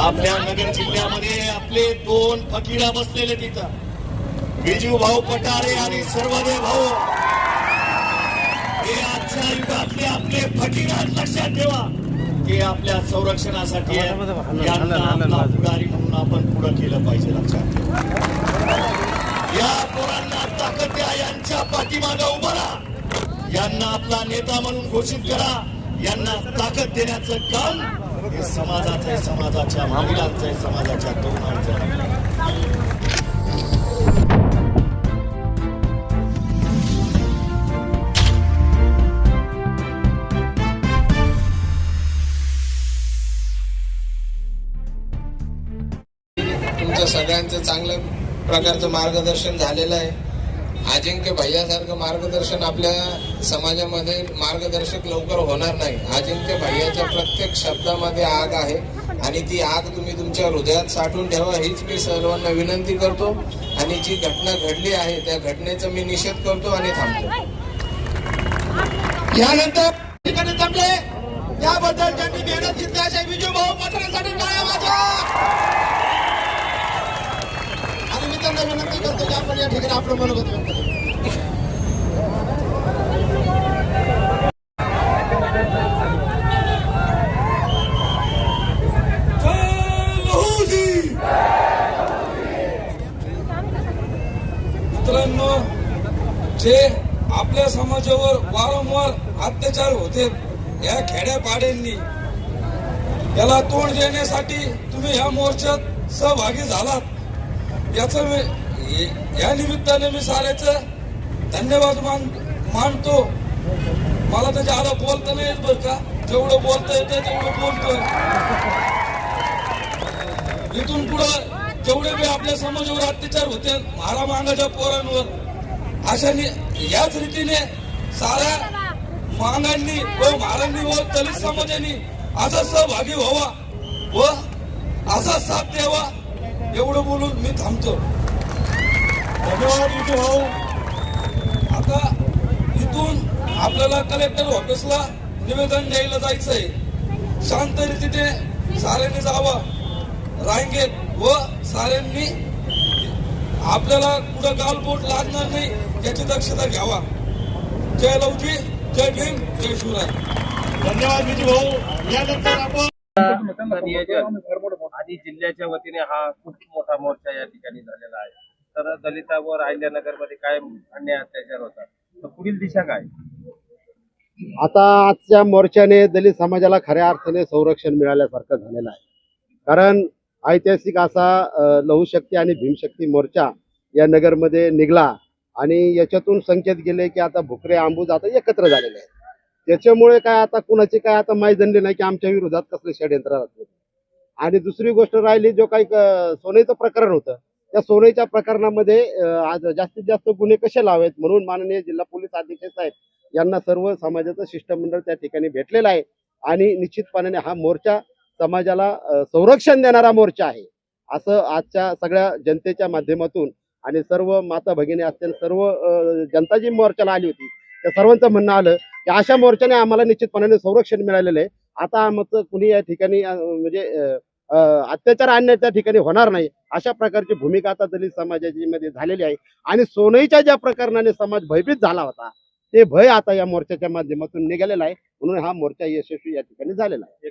आपल्या नगर जिल्ह्यामध्ये आपले दोन फकीरा बसलेले तिथं. बिजू भाऊ पटारे आणि सर्वदेव भाऊ. हे आजच्या युगातले आपले फकीर लक्षात ठेवा ते आपल्या संरक्षणासाठी. यांना पुढारी म्हणून आपण पुढे केलं पाहिजे लक्षात ठेवा. या पोरांना ताकद द्या यांच्या पाठीमागं उभं राहा. यांना आपला नेता म्हणून घोषित करा. यांना ताकद देण्याचं काम हे समाजाचं आहे समाजाच्या महिलांचं आहे समाजाच्या तरुणांचं आहे. तुमचं सगळ्यांचं चांगलं प्रकारचं मार्गदर्शन झालेलं आहे अजिंक्य भैयासारखं मार्गदर्शन आपल्या समाजामध्ये मार्गदर्शक लवकर होणार नाही. अजिंक्य भैयाच्या प्रत्येक शब्दामध्ये आग आहे आणि ती आग तुम्ही तुमच्या हृदयात साठवून ठेवा हीच मी सर्वांना विनंती करतो. आणि जी घटना घडली आहे त्या घटनेचा मी निषेध करतो आणि थांबतो. यानंतर ठिकाणी जमले याबद्दल मेहनत घेतली अशा विजय भाऊ मित्रांनो जे आपल्या समाजावर वारंवार अत्याचार होते या खेड्यापाड्यांनी याला तोंड देण्यासाठी तुम्ही या मोर्चात सहभागी झालात. याचं मी या निमित्ताने मी साऱ्याचं धन्यवाद मान मानतो. मला त्याच्या आला बोलता नाही येत बरं का? जेवढं बोलता येतं तेवढं बोलतोय. इथून पुढं जेवढे बी आपल्या समाजावर अत्याचार होते मारा मांगाच्या पोरांवर अशा याच रीतीने साऱ्या मांगांनी व महारांनी व दलित समाजाने असा सहभागी व्हावा व असा साथ द्यावा एवढं बोलून मी थांबतो. धन्यवाद विजू भाऊ आता इथून आपल्याला कलेक्टर ऑफिसला निवेदन द्यायला जायचंय. शांत रीतीने साऱ्यांनी जावं. रांगेत व साऱ्यांनी आपल्याला कुठं गालबोट लागणार नाही याची दक्षता घ्यावा. जय लवजी जय भीम जय शिवराय. धन्यवाद विजू भाऊ. यानंतर आपण नियोजन आणि जिल्ह्याच्या वतीने हा खूप मोठा मोर्चा या ठिकाणी झालेला आहे. तर दलितावर अहिल्यानगरमध्ये काय अन्याय अत्याचार होतात. तर पुढील दिशा काय? आता आजच्या मोर्चाने दलित समाजाला खऱ्या अर्थाने संरक्षण मिळाल्यासारखं झालेलं आहे. कारण ऐतिहासिक असा अ, लहुशक्ती आणि भीमशक्ती मोर्चा या नगरमध्ये निघला आणि याच्यातून संकेत गेले की आता भुकरे आंबूज आता एकत्र झालेले आहेत. त्याच्यामुळे काय आता कुणाची काय आता माहीत झाली नाही की आमच्या विरोधात कसले षडयंत्र आणि दुसरी गोष्ट राहिली जो काही सोन्याचं सोनेचं प्रकरण होतं त्या सोनेच्या प्रकरणामध्ये आज जास्तीत जास्त गुन्हे कसे लावावेत म्हणून माननीय जिल्हा पोलीस अधीक्षक साहेब यांना सर्व समाजाचं शिष्टमंडळ त्या ठिकाणी भेटलेलं आहे. आणि निश्चितपणाने हा मोर्चा समाजाला संरक्षण देणारा मोर्चा आहे. असं आजच्या सगळ्या जनतेच्या माध्यमातून आणि सर्व माता भगिनी असतील सर्व जनता जी मोर्चाला आली होती त्या सर्वांचं म्हणणं आलं की अशा मोर्चाने आम्हाला निश्चितपणाने संरक्षण मिळालेलं आहे. आता आमचं कुणी या ठिकाणी म्हणजे अत्याचार अन्याय त्या ठिकाणी होणार नाही. अशा प्रकारची भूमिका आता दलित समाजाची मध्ये झालेली आहे. आणि सोनईच्या ज्या प्रकरणाने समाज भयभीत झाला होता ते भय आता या मोर्चाच्या माध्यमातून निघालेला आहे. म्हणून हा मोर्चा यशस्वी या ठिकाणी झालेला आहे.